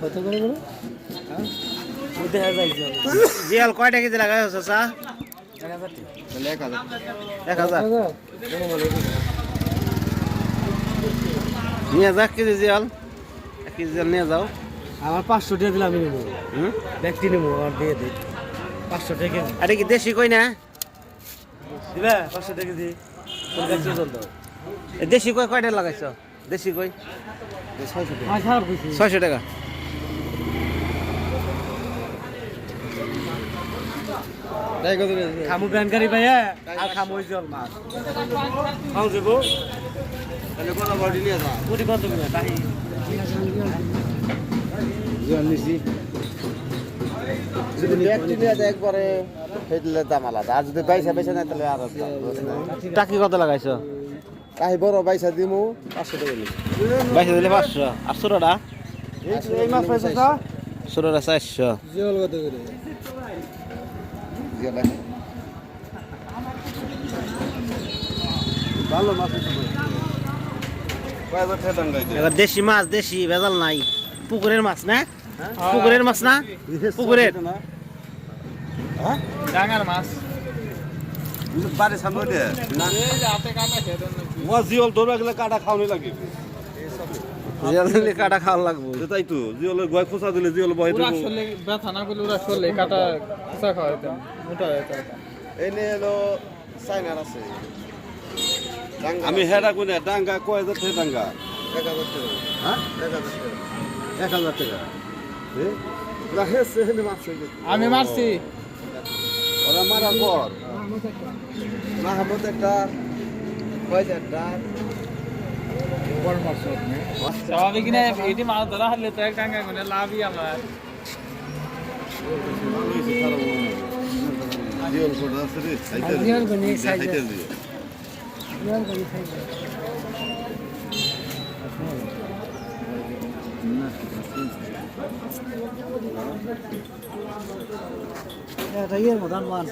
কত করে বলো দেখা যায় জিয়াল কয়টা কেজি লাগাইছো চাচা এক হাজার। নিয়ে যাক কেজি জিয়াল। এক কেজি জিয়াল নিয়ে যাও। আমার পাঁচশো টাকা দিলে আমি নেব। ব্যক্তি নেব আর দিয়ে দিই। পাঁচশো টাকা আরে কি দেশি কই না? দিবে পাঁচশো টাকা দিই দেশি কই কয়টা লাগাইছো? দেশি কই? ছয়শো টাকা। খামু ব্যানকারি ভাইয়া আর খামু ওই জল মাছ। খাও দেবো কোটি কত করে তাই যদি ব্যক্তি নিয়ে যায় একবারে ফেটলে দাম আলাদা। আর যদি বাইসা বাইসা নেয় তাহলে আর টাকি কত লাগাইছো? কাহি বড় বাইসা দিমু পাঁচশো টাকা বাইসা দিলে পাঁচশো। আর ছোটটা এই মাছ পাইছো ছোটটা চারশো। জিওল কত করে? ভালো মাছ এবার দেশি মাছ দেশি ভেজাল নাই। পুকুরের মাছ না? পুকুরের মাছ না? পুকুরের? ডাঙার মাছ। বাড়ি সামনে দে না ও জিওল ধরবে গেলে কাটা খাওয়ানি লাগে। কাটা খাওয়া লাগবো। তাই তো জিওলের গয় খোসা দিলে জিওল বয় ওরা আসলে ব্যথা না করলে ওরা আসলে কাটা খোসা খাওয়াইতাম মোটা হয়ে এনে এলো সাইনার আছে। আমি হেডা কোনে ডাঙ্গা কয় হাজার টাকা ডাঙ্গা? এক হাজার টাকা। হ্যাঁ? এক হাজার টাকা এক হাজার টাকা। আমি মারছি। ওরা মারা পর। মাহমুদ একটা কয় একটা। স্বাভাবিক না এটি মাছ ধরা হলে তো এক টাঙ্গা করে লাভই আমার আছে রে কোনে সাইকেল দিয়ে এটা ইয়ের মতন মাছ